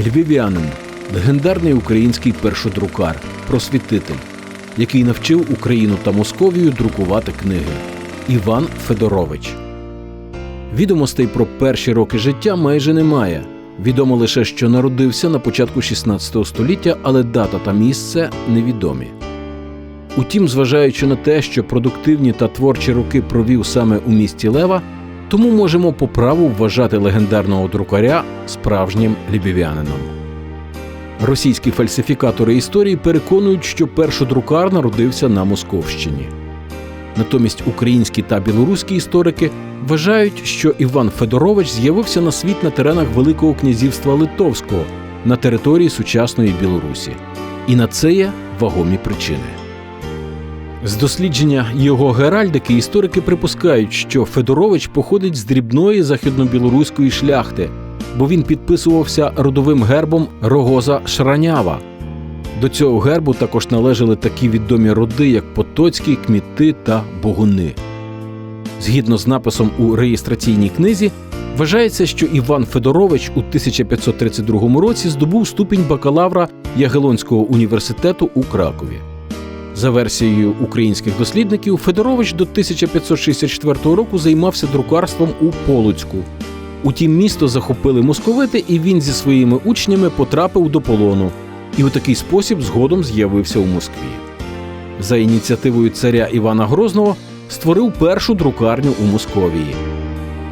львів'янин, легендарний український першодрукар, просвітитель, який навчив Україну та Московію друкувати книги Іван Федорович. Відомостей про перші роки життя майже немає. Відомо лише, що народився на початку 16 століття, але дата та місце невідомі. Утім, зважаючи на те, що продуктивні та творчі роки провів саме у місті Лева, тому можемо по праву вважати легендарного друкаря справжнім львів'янином. Російські фальсифікатори історії переконують, що першодрукар народився на Московщині. Натомість українські та білоруські історики вважають, що Іван Федорович з'явився на світ на теренах Великого князівства Литовського на території сучасної Білорусі. І на це є вагомі причини. З дослідження його геральдики історики припускають, що Федорович походить з дрібної західнобілоруської шляхти, бо він підписувався родовим гербом Рогоза Шранява. До цього гербу також належали такі відомі роди, як Потоцький, Кміти та Богуни. Згідно з написом у реєстраційній книзі, вважається, що Іван Федорович у 1532 році здобув ступінь бакалавра Ягелонського університету у Кракові. За версією українських дослідників, Федорович до 1564 року займався друкарством у Полоцьку. Утім, місто захопили московити, і він зі своїми учнями потрапив до полону, і у такий спосіб згодом з'явився у Москві. За ініціативою царя Івана Грозного створив першу друкарню у Московії.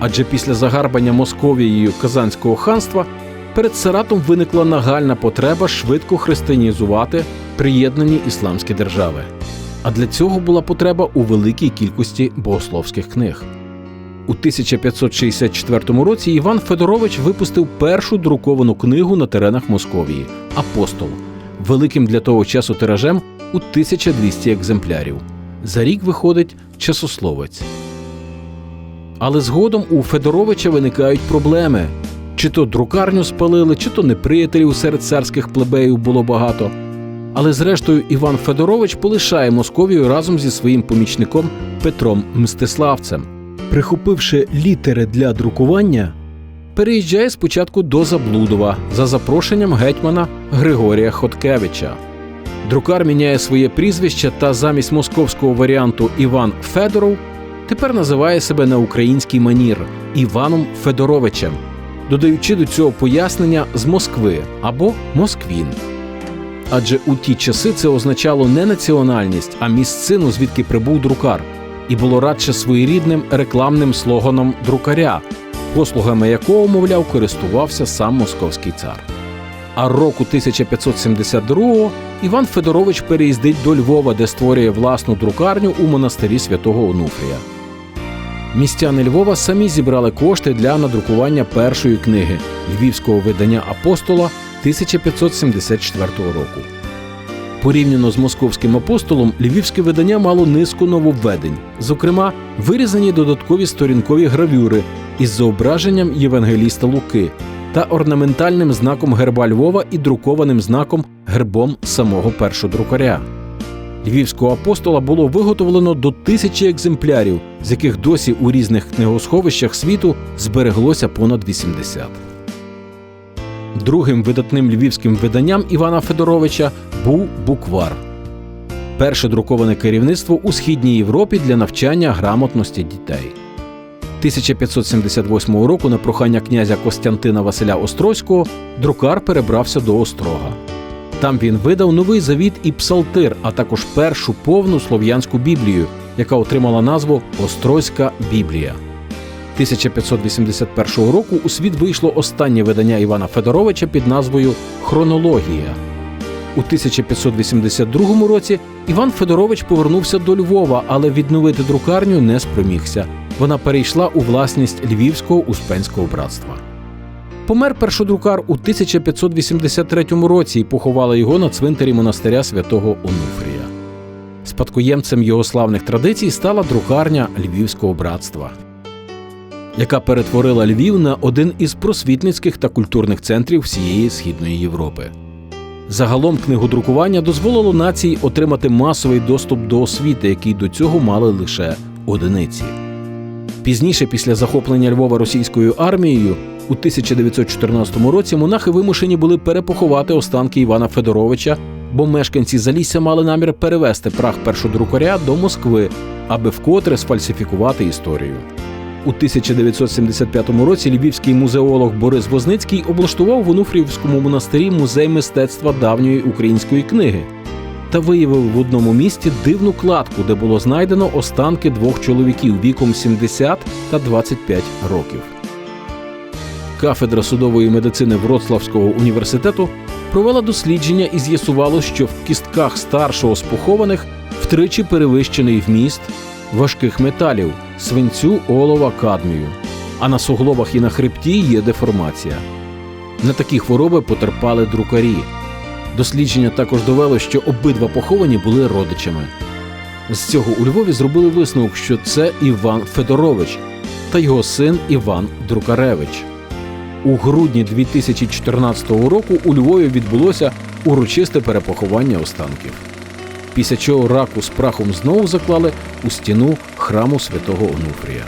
Адже після загарбання Московією Казанського ханства перед Саратом виникла нагальна потреба швидко християнізувати приєднані ісламські держави. А для цього була потреба у великій кількості богословських книг. У 1564 році Іван Федорович випустив першу друковану книгу на теренах Московії Апостол, великим для того часу тиражем у 1200 екземплярів. За рік виходить часословець. Але згодом у Федоровича виникають проблеми. Чи то друкарню спалили, чи то неприятелів серед царських плебеїв було багато. Але зрештою Іван Федорович полишає Московію разом зі своїм помічником Петром Мстиславцем. Прихопивши літери для друкування, переїжджає спочатку до Заблудова за запрошенням гетьмана Григорія Хоткевича. Друкар міняє своє прізвище та замість московського варіанту Іван Федоров тепер називає себе на український манір Іваном Федоровичем, додаючи до цього пояснення з Москви або Москвін. Адже у ті часи це означало не національність, а місцину, звідки прибув друкар, і було радше своєрідним рекламним слоганом друкаря, послугами якого, мовляв, користувався сам московський цар. А року 1572-го Іван Федорович переїздить до Львова, де створює власну друкарню у монастирі святого Онуфрія. Містяни Львова самі зібрали кошти для надрукування першої книги львівського видання апостола 1574 року. Порівняно з московським апостолом, львівське видання мало низку нововведень, зокрема, вирізані додаткові сторінкові гравюри із зображенням Євангеліста Луки та орнаментальним знаком герба Львова і друкованим знаком гербом самого першодрукаря. Львівського апостола було виготовлено до тисячі екземплярів, з яких досі у різних книгосховищах світу збереглося понад 80. Другим видатним львівським виданням Івана Федоровича був буквар. Перше друковане керівництво у східній Європі для навчання грамотності дітей. 1578 року на прохання князя Костянтина Василя Острозького друкар перебрався до Острога. Там він видав новий завіт і псалтир, а також першу повну слов'янську біблію, яка отримала назву Острозька Біблія. 1581 року у світ вийшло останнє видання Івана Федоровича під назвою Хронологія. У 1582 році Іван Федорович повернувся до Львова, але відновити друкарню не спромігся. Вона перейшла у власність Львівського успенського братства. Помер першодрукар у 1583 році і поховали його на цвинтарі монастиря святого Онуфрія. Спадкоємцем його славних традицій стала друкарня Львівського братства, яка перетворила Львів на один із просвітницьких та культурних центрів всієї східної Європи. Загалом книгодрукування дозволило нації отримати масовий доступ до освіти, який до цього мали лише одиниці. Пізніше, після захоплення Львова російською армією, У 1914 році монахи вимушені були перепоховати останки Івана Федоровича, бо мешканці Залісся мали намір перевести прах першодрукаря до Москви, аби вкотре сфальсифікувати історію. У 1975 році львівський музеолог Борис Возницький облаштував в Онуфріївському монастирі музей мистецтва давньої української книги та виявив в одному місті дивну кладку, де було знайдено останки двох чоловіків віком 70 та 25 років. Кафедра судової медицини Вроцлавського університету провела дослідження і з'ясувало, що в кістках старшого з похованих втричі перевищений вміст важких металів свинцю, олова, кадмію. А на суглобах і на хребті є деформація. На такі хвороби потерпали друкарі. Дослідження також довело, що обидва поховані були родичами. З цього у Львові зробили висновок, що це Іван Федорович та його син Іван Друкаревич. У грудні 2014 року у Львові відбулося урочисте перепоховання останків. Після чого раку з прахом знову заклали у стіну храму святого Онуфрія.